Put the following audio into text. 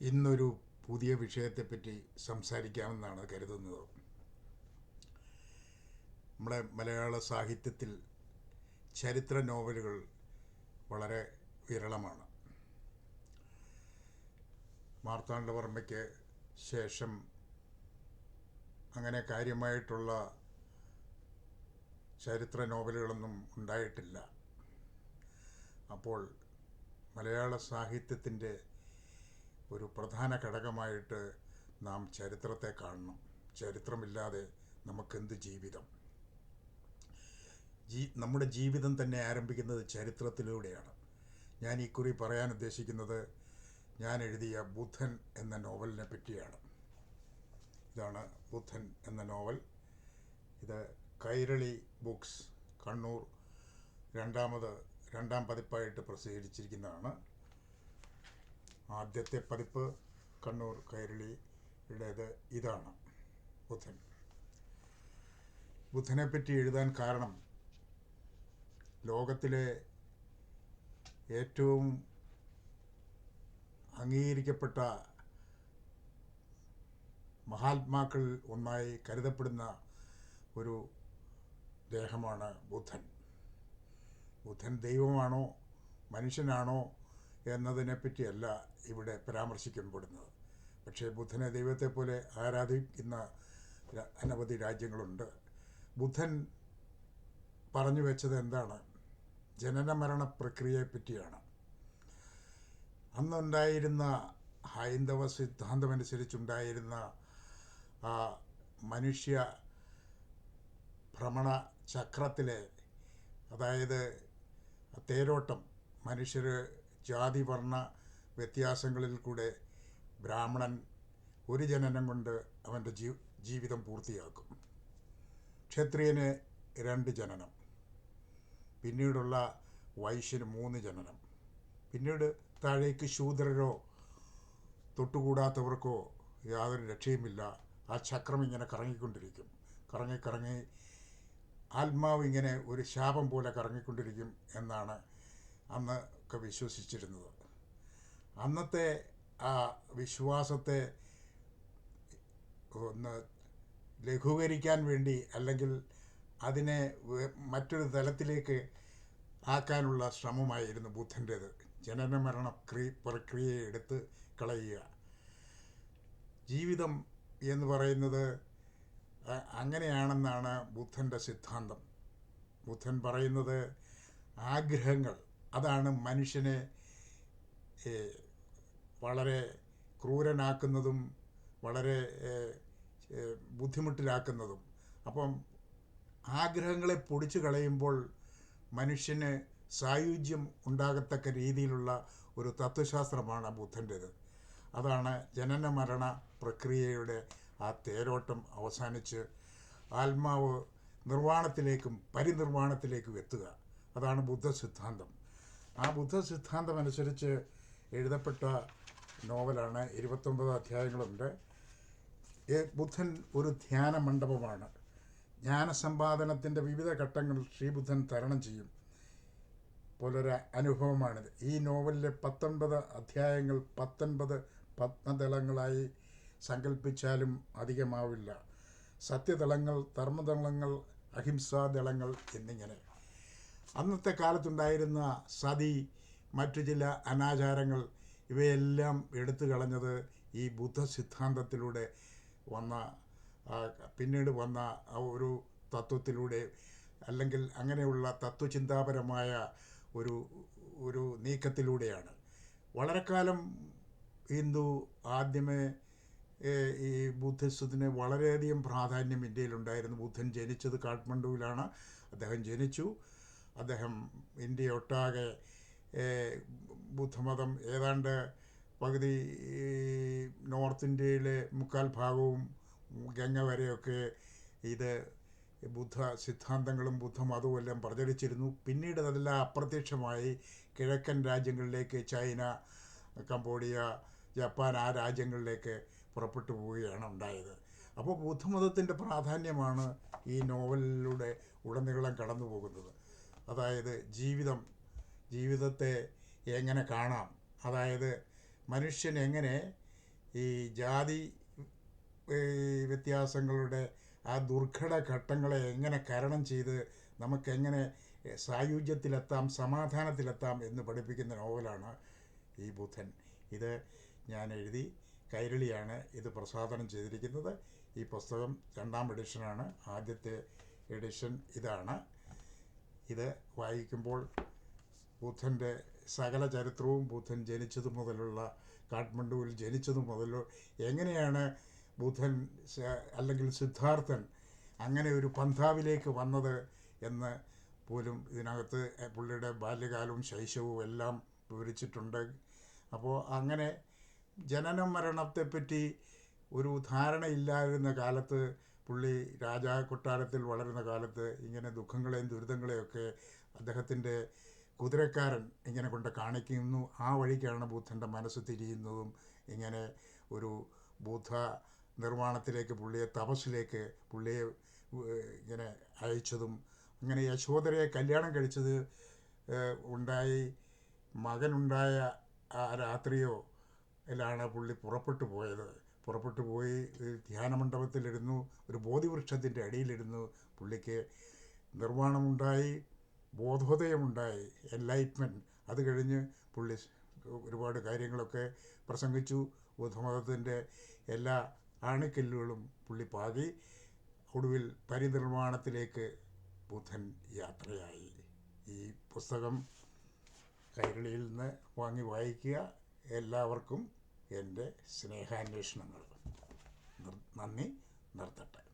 ഇന്നൊരു പുതിയ വിഷയത്തെപ്പറ്റി സംസാരിക്കാമെന്നാണ് കരുതുന്നത്. നമ്മുടെ മലയാള സാഹിത്യത്തിൽ ചരിത്ര നോവലുകൾ വളരെ വിരളമാണ്. മാർത്താണ്ഡവർമ്മയ്ക്ക് ശേഷം അങ്ങനെ കാര്യമായിട്ടുള്ള ചരിത്ര നോവലുകളൊന്നും ഉണ്ടായിട്ടില്ല. അപ്പോൾ മലയാള സാഹിത്യത്തിന്റെ ഒരു പ്രധാന ഘടകമായിട്ട് നാം ചരിത്രത്തെ കാണണം. ചരിത്രമില്ലാതെ നമുക്കെന്ത് ജീവിതം? ജീ നമ്മുടെ ജീവിതം തന്നെ ആരംഭിക്കുന്നത് ചരിത്രത്തിലൂടെയാണ്. ഞാൻ ഈ കുറി പറയാൻ ഉദ്ദേശിക്കുന്നത് ഞാൻ എഴുതിയ ബുദ്ധൻ എന്ന നോവലിനെ പറ്റിയാണ്. ഇതാണ് ബുദ്ധൻ എന്ന നോവൽ. ഇത് കൈരളി ബുക്സ് കണ്ണൂർ രണ്ടാമത് രണ്ടാം പതിപ്പായിട്ട് പ്രസിദ്ധീകരിച്ചിരിക്കുന്നതാണ്. ആദ്യത്തെ പതിപ്പ് കണ്ണൂർ കൈരളിയുടേത് ഇതാണ്. ബുദ്ധൻ ബുദ്ധനെ പറ്റി എഴുതാൻ കാരണം ലോകത്തിലെ ഏറ്റവും അംഗീകരിക്കപ്പെട്ട മഹാത്മാക്കൾ ഒന്നായി കരുതപ്പെടുന്ന ഒരു ദേഹമാണ് ബുദ്ധൻ ബുദ്ധൻ ദൈവമാണോ മനുഷ്യനാണോ എന്നതിനെപ്പറ്റിയല്ല ഇവിടെ പരാമർശിക്കപ്പെടുന്നത്. പക്ഷേ ബുദ്ധനെ ദൈവത്തെ പോലെ ആരാധിക്കുന്ന അനവധി രാജ്യങ്ങളുണ്ട്. ബുദ്ധൻ പറഞ്ഞു വെച്ചത് എന്താണ്? ജനന മരണ പ്രക്രിയയെപ്പറ്റിയാണ്. അന്നുണ്ടായിരുന്ന ഹൈന്ദവ സിദ്ധാന്തമനുസരിച്ചുണ്ടായിരുന്ന മനുഷ്യ ഭ്രമണ ചക്രത്തിലെ അതായത് തേരോട്ടം മനുഷ്യർ ജാതി വർണ വ്യത്യാസങ്ങളിൽ കൂടെ ബ്രാഹ്മണൻ ഒരു ജനനം കൊണ്ട് അവന്റെ ജീ ജീവിതം പൂർത്തിയാക്കും. ക്ഷത്രിയന് രണ്ട് ജനനം. പിന്നീടുള്ള വൈശ്യന് മൂന്ന് ജനനം. പിന്നീട് താഴേക്ക് ശൂദ്രരോ തൊട്ടുകൂടാത്തവർക്കോ യാതൊരു രക്ഷയുമില്ല. ആ ചക്രം ഇങ്ങനെ കറങ്ങിക്കൊണ്ടിരിക്കും. കറങ്ങി കറങ്ങി ആത്മാവ് ഇങ്ങനെ ഒരു ശാപം പോലെ കറങ്ങിക്കൊണ്ടിരിക്കും എന്നാണ് അന്ന് ഒക്കെ വിശ്വസിച്ചിരുന്നത്. അന്നത്തെ ആ വിശ്വാസത്തെ ഒന്ന് ലഘൂകരിക്കാൻ വേണ്ടി അല്ലെങ്കിൽ അതിനെ മറ്റൊരു തലത്തിലേക്ക് ആക്കാനുള്ള ശ്രമമായിരുന്നു ബുദ്ധന്റേത്. ജനന മരണ പ്രക്രിയ പ്രക്രിയയെ എടുത്ത് കളയുക. ജീവിതം എന്ന് പറയുന്നത് അങ്ങനെയാണെന്നാണ് ബുദ്ധന്റെ സിദ്ധാന്തം. ബുദ്ധൻ പറയുന്നത് ആഗ്രഹങ്ങൾ അതാണ് മനുഷ്യനെ വളരെ ക്രൂരനാക്കുന്നതും വളരെ ബുദ്ധിമുട്ടിലാക്കുന്നതും. അപ്പം ആഗ്രഹങ്ങളെ പൊടിച്ചു കളയുമ്പോൾ മനുഷ്യന് സായുജ്യം ഉണ്ടാകത്തക്ക രീതിയിലുള്ള ഒരു തത്വശാസ്ത്രമാണ് ബുദ്ധന്റേത്. അതാണ് ജനന മരണ പ്രക്രിയയുടെ ആ തേരോട്ടം അവസാനിച്ച് ആത്മാവ് നിർവാണത്തിലേക്കും പരിനിർവാണത്തിലേക്കും എത്തുക. അതാണ് ബുദ്ധ സിദ്ധാന്തം ആ ബുദ്ധ സിദ്ധാന്തം അനുസരിച്ച് എഴുതപ്പെട്ട നോവലാണ് ഇരുപത്തൊമ്പത് അധ്യായങ്ങളുണ്ട്. ബുദ്ധൻ ഒരു ധ്യാന മണ്ഡപമാണ്. ജ്ഞാനസമ്പാദനത്തിന്റെ വിവിധ ഘട്ടങ്ങൾ ശ്രീബുദ്ധൻ തരണം ചെയ്യും. പോലൊരു അനുഭവമാണിത്. ഈ നോവലിലെ പത്തൊൻപത് അധ്യായങ്ങൾ പത്തൊൻപത് പത്മതലങ്ങളായി സങ്കല്പിച്ചാലും അധികമാവില്ല. സത്യതലങ്ങൾ ധർമ്മതലങ്ങൾ അഹിംസാതലങ്ങൾ എന്നിങ്ങനെ. അന്നത്തെ കാലത്തുണ്ടായിരുന്ന സതി മറ്റു ചില അനാചാരങ്ങൾ ഇവയെല്ലാം എടുത്തു കളഞ്ഞത് ഈ ബുദ്ധ സിദ്ധാന്തത്തിലൂടെ വന്ന പിന്നീട് വന്ന ഒരു തത്വത്തിലൂടെ അല്ലെങ്കിൽ അങ്ങനെയുള്ള തത്വചിന്താപരമായ ഒരു ഒരു നീക്കത്തിലൂടെയാണ്. വളരെ കാലം ഹിന്ദു ആദ്യമേ ഈ ബുദ്ധിസത്തിന് വളരെയധികം പ്രാധാന്യം ഇന്ത്യയിലുണ്ടായിരുന്നു. ബുദ്ധൻ ജനിച്ചത് കാഠ്മണ്ഡുവിലാണ്. അദ്ദേഹം ജനിച്ചു. അദ്ദേഹം ഇന്ത്യ ഒട്ടാകെ ബുദ്ധമതം ഏതാണ്ട് പകുതി നോർത്ത് ഇന്ത്യയിലെ മുക്കാൽ ഭാഗവും ഗംഗ വരെയൊക്കെ ഇത് ബുദ്ധ സിദ്ധാന്തങ്ങളും ബുദ്ധമതവും എല്ലാം പ്രചരിച്ചിരുന്നു. പിന്നീട് അതെല്ലാം അപ്രത്യക്ഷമായി കിഴക്കൻ രാജ്യങ്ങളിലേക്ക് ചൈന കംബോഡിയ ജപ്പാൻ ആ രാജ്യങ്ങളിലേക്ക് പുറപ്പെട്ടു പോവുകയാണ് ഉണ്ടായത്. അപ്പോൾ ബുദ്ധമതത്തിന്റെ പ്രാധാന്യമാണ് ഈ നോവലിലൂടെ ഉടനീളം കടന്നു പോകുന്നത് അതായത് ജീവിതം ജീവിതത്തെ എങ്ങനെ കാണാം അതായത് മനുഷ്യൻ എങ്ങനെ ഈ ജാതി വ്യത്യാസങ്ങളുടെ ആ ദുർഘട ഘട്ടങ്ങളെ എങ്ങനെ തരണം ചെയ്ത് നമുക്കെങ്ങനെ സായുജ്യത്തിലെത്താം സമാധാനത്തിലെത്താം എന്ന് പഠിപ്പിക്കുന്ന നോവലാണ് ഈ ബുദ്ധൻ ഇത് ഞാൻ എഴുതി കൈരളിയാണ് ഇത് പ്രസാദനം ചെയ്തിരിക്കുന്നത്. ഈ പുസ്തകം രണ്ടാം എഡിഷനാണ്. ആദ്യത്തെ എഡിഷൻ ഇതാണ്. ഇത് വായിക്കുമ്പോൾ ബുദ്ധന്റെ സകല ചരിത്രവും ബുദ്ധൻ ജനിച്ചതു മുതലുള്ള കാഠ്മണ്ഡുവിൽ ജനിച്ചതു മുതൽ എങ്ങനെയാണ് ബുദ്ധൻ അല്ലെങ്കിൽ സിദ്ധാർത്ഥൻ അങ്ങനെ ഒരു പന്ഥാവിലേക്ക് വന്നത് എന്ന് പോലും ഇതിനകത്ത് പുള്ളിയുടെ ബാല്യകാലവും ശൈശവും എല്ലാം വിവരിച്ചിട്ടുണ്ട്. അപ്പോൾ അങ്ങനെ ജനന മരണത്തെപ്പറ്റി ഒരു ധാരണയില്ലാതിരുന്ന കാലത്ത് പുള്ളി രാജാ കൊട്ടാരത്തിൽ വളരുന്ന കാലത്ത് ഇങ്ങനെ ദുഃഖങ്ങളെയും ദുരിതങ്ങളെയൊക്കെ അദ്ദേഹത്തിന്റെ കുതിരക്കാരൻ ഇങ്ങനെ കൊണ്ട് കാണിക്കുന്നു. ആ വഴിക്കാണ് ബുദ്ധന്റെ മനസ്സ് തിരിയുന്നതും ഇങ്ങനെ ഒരു ബുദ്ധ നിർമ്മാണത്തിലേക്ക് പുള്ളിയെ തപസ്സിലേക്ക് പുള്ളിയെ ഇങ്ങനെ അയച്ചതും അങ്ങനെ യശോദരയെ കല്യാണം കഴിച്ചത് ഉണ്ടായി. മകനുണ്ടായ ആ രാത്രിയോ ലാണ് പുള്ളി പുറപ്പെട്ടു പോയത്. പുറപ്പെട്ടു പോയി ഒരു ധ്യാനമണ്ഡപത്തിലിരുന്നു ഒരു ബോധിവൃക്ഷത്തിന്റെ അടിയിലിരുന്നു. പുള്ളിക്ക് നിർവാണമുണ്ടായി ബോധോദയമുണ്ടായി എൻലൈറ്റ്മെന്റ് അത് കഴിഞ്ഞ് പുള്ളി ഒരുപാട് കാര്യങ്ങളൊക്കെ പ്രസംഗിച്ചു. ബുദ്ധമതത്തിന്റെ എല്ലാ ആണിക്കല്ലുകളും പുള്ളി പാകി. ഒടുവിൽ പരിനിർമ്മാണത്തിലേക്ക് ബുദ്ധൻ യാത്രയായി. ഈ പുസ്തകം കൈരളിയിൽ നിന്ന് വാങ്ങി വായിക്കുക. എല്ലാവർക്കും എന്റെ സ്നേഹാന്വേഷണങ്ങൾ. നന്ദി. നിർത്തട്ടെ.